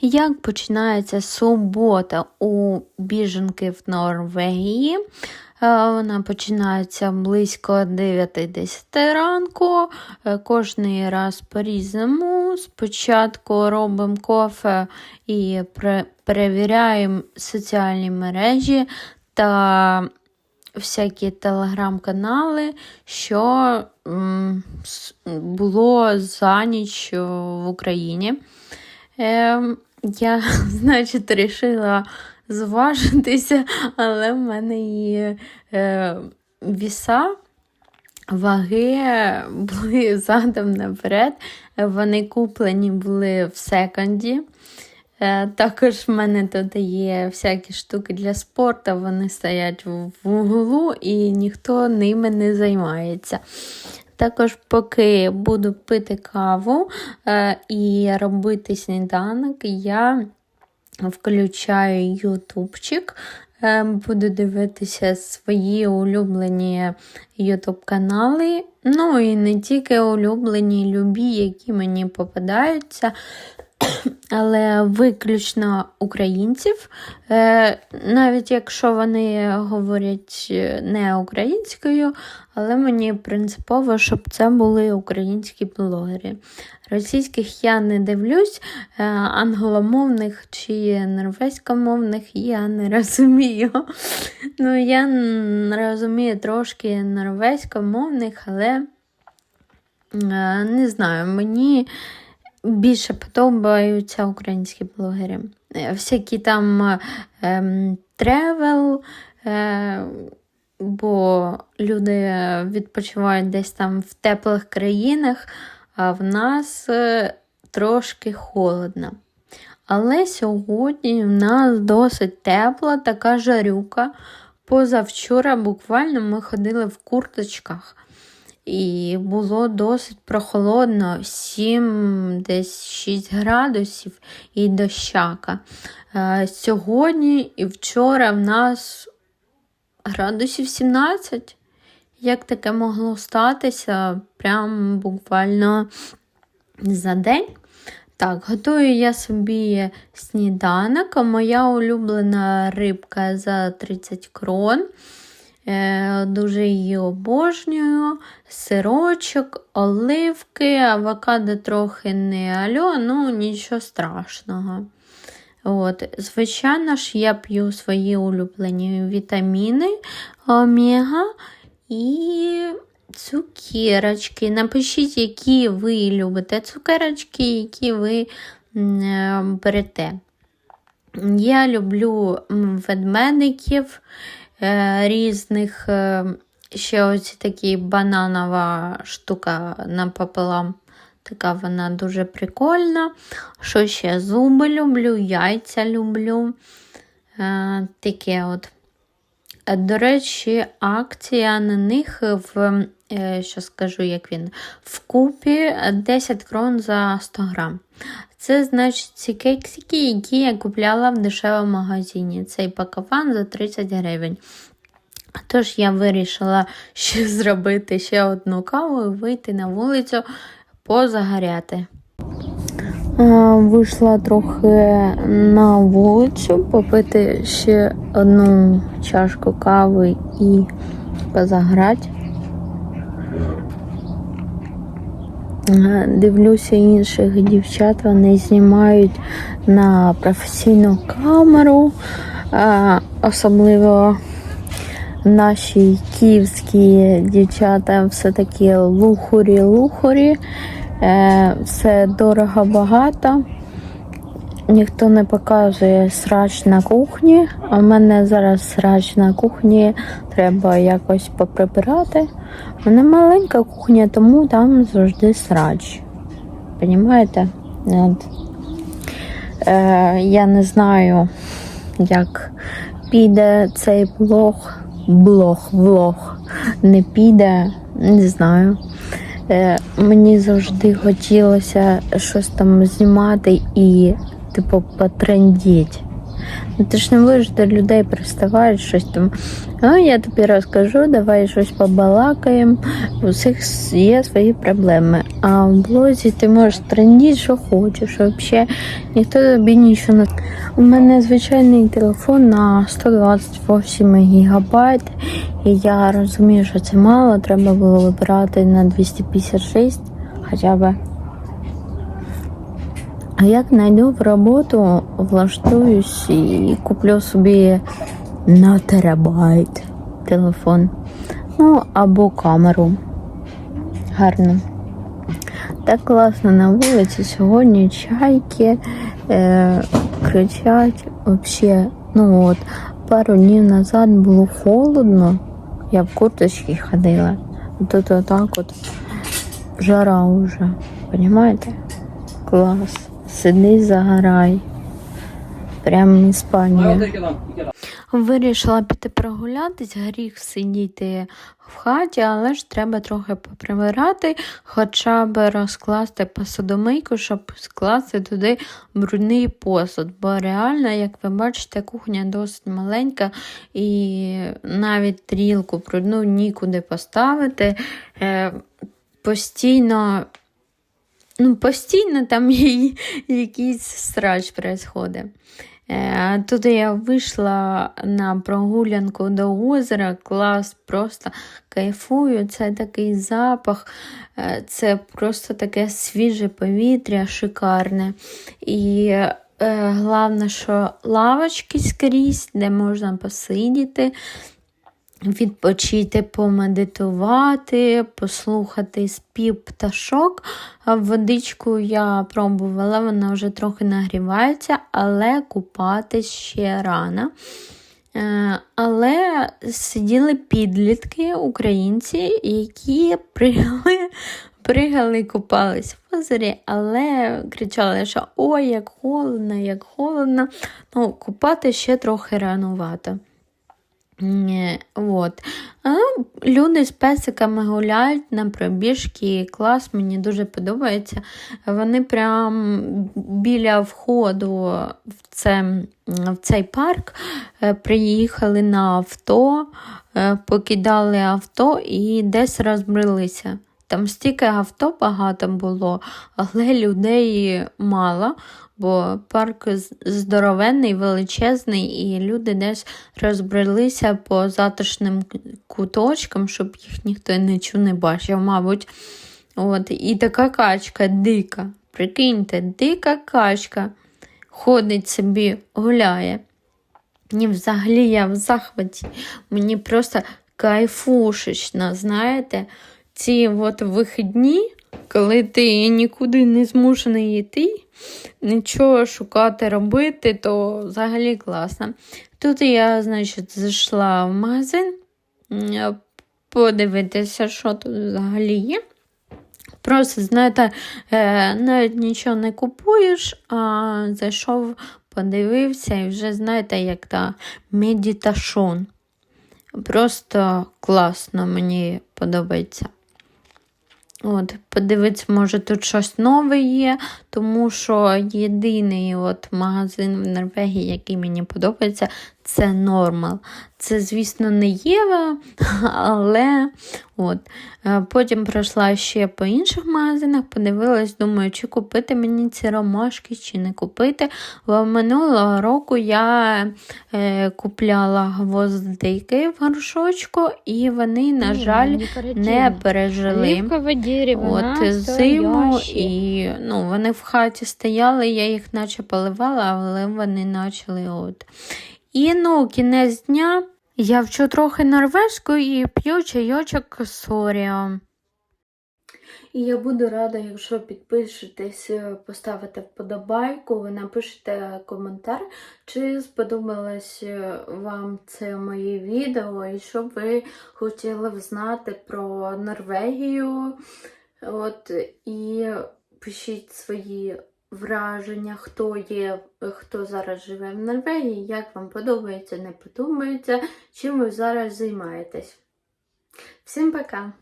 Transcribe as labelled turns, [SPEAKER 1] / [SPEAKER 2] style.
[SPEAKER 1] як починається субота у біженки в Норвегії. Е, Вона починається близько 9-10 ранку. Е, Кожний раз по-різному. Спочатку робимо кофе і перевіряємо соціальні мережі та всякі телеграм-канали, що було за ніч в Україні. Я, значить, вирішила зважитися, але в мене є е, віса. Ваги були задом наперед. Вони куплені були в секонді. Е, Також в мене тут є всякі штуки для спорту, вони стоять в углу і ніхто ними не займається. Також, поки буду пити каву е, і робити сніданок, я включаю ютубчик. е, Буду дивитися свої улюблені ютуб канали. Ну і не тільки улюблені, любі, які мені попадаються але виключно українців. Е, Навіть якщо вони говорять е, не українською, але мені принципово, щоб це були українські блогери. Російських я не дивлюсь, е, англомовних чи норвезькомовних я не розумію. Ну, я розумію трошки норвезькомовних, але не знаю, мені більше подобаються українські блогери. Е, Всякі там ем, тревел, е, бо люди відпочивають десь там в теплих країнах, а в нас е, трошки холодно. Але сьогодні в нас досить тепла така жарюка. Позавчора буквально ми ходили в курточках. І було досить прохолодно, 7, десь 6 градусів і дощака. Е, Сьогодні і вчора в нас градусів 17. Як таке могло статися прям буквально за день? Так, готую я собі сніданок. Моя улюблена рибка за 30 крон. Е, Дуже її обожнюю. Сирочок, оливки, авокадо трохи не альо, ну нічого страшного. От. Звичайно ж, я п'ю свої улюблені вітаміни омега і цукерочки. Напишіть, які ви любите цукерочки, які ви е, берете. Я люблю ведмедиків різних. е, Ще ось такі бананова штука напополам. Така вона дуже прикольна. Що ще? Зуби люблю, яйця люблю. Е, таке от. Е, До речі, акція на них в, е, що скажу, як він, вкупі 10 крон за 100 грам. Це значить ці кексики, які я купляла в дешевому магазині. Цей пакаван за 30 гривень. Тож я вирішила ще зробити ще одну каву і вийти на вулицю позагоряти. Вийшла трохи на вулицю попити ще одну чашку кави і позаграти. Дивлюся інших дівчат, вони знімають на професійну камеру, е, особливо наші київські дівчата все такі лухурі-лухурі, е, все дорого багато. Ніхто не показує срач на кухні, в мене зараз срач на кухні треба якось поприбирати. У мене маленька кухня, тому там завжди срач. Понімаєте? Е, я не знаю, як піде цей блог. Блог, влог не піде, не знаю. Е, мені завжди хотілося щось там знімати і, типу, потрендіть. Ну, Ти ж не будеш до людей приставати, щось там. А я тобі розкажу, давай щось побалакаємо. У всіх є свої проблеми. А в блозі ти можеш трендіти, що хочеш. Взагалі ніхто тобі нічого не. У мене звичайний телефон на 128 гігабайт. І я розумію, що це мало, треба було вибирати на 256 хоча б. А як знайду в роботу, влаштуюсь і куплю собі на терабайт телефон. Ну, або камеру. Гарно. Так класно на вулиці сьогодні чайки е, кричать взагалі. Ну от, пару днів назад було холодно, я в курточці ходила. Тут отак от жара уже. Понимаєте? Клас. Сиди, загорай. Прям Іспанія. Вирішила піти прогулятись, гріх сидіти в хаті, але ж треба трохи поприбирати, хоча б розкласти посудомийку, щоб скласти туди брудний посуд. Бо реально, як ви бачите, кухня досить маленька і навіть трілку брудну нікуди поставити. Е, постійно ну, постійно там є якийсь срач происходить. Е, Тут я вийшла на прогулянку до озера, клас, просто кайфую. Це такий запах, е, це просто таке свіже повітря, шикарне. І е, головне, що лавочки скрізь, де можна посидіти, відпочити, помедитувати, послухати спів пташок. Водичку я пробувала, вона вже трохи нагрівається, але купатись ще рано. Е, Але сиділи підлітки, українці, які пригали, пригали купались в озері, але кричали, що ой, як холодно, як холодно. Ну, купати ще трохи ранувато. От. Люди з песиками гуляють на пробіжки. Клас, мені дуже подобається. Вони прям біля входу в, це, в цей парк е, приїхали на авто, е, покидали авто і десь розбрелися. Там стільки авто багато було, але людей мало, бо парк здоровенний, величезний, і люди десь розбрелися по затишним куточкам, щоб їх ніхто нічого не бачив, мабуть. От, і така качка дика. Прикиньте, дика качка ходить собі, гуляє. Ні, взагалі я в захваті. Мені просто кайфушечно, знаєте, ці от вихідні, коли ти нікуди не змушений йти, нічого шукати, робити, то взагалі класно. Тут я, значить, зайшла в магазин подивитися, що тут взагалі є. Просто, знаєте, е, навіть нічого не купуєш, а зайшов, подивився і вже, знаєте, як та медиташон. Просто класно, мені подобається. От, подивитися, може, тут щось нове є, тому що єдиний от магазин в Норвегії, який мені подобається, це Нормал. Це, звісно, не Єва, але от. Е, потім пройшла ще по інших магазинах, подивилась, думаю, чи купити мені ці ромашки, чи не купити. Бо минулого року я е, купляла гвоздики в горшочку, і вони, на жаль, не пережили.
[SPEAKER 2] Дерево,
[SPEAKER 1] От зиму, і ну, вони в хаті стояли, я їх наче поливала, але вони почали от. І ну, кінець дня я вчу трохи норвежську і п'ю чайочок Соріо. І я буду рада, якщо підпишетесь, е, поставите вподобайку, ви напишете коментар, чи сподобалось е, вам це моє відео, і що ви хотіли знати про Норвегію. От, і пишіть свої враження, хто є, хто зараз живе в Норвегії, як вам подобається, не подобається, чим ви зараз займаєтесь. Всім пока!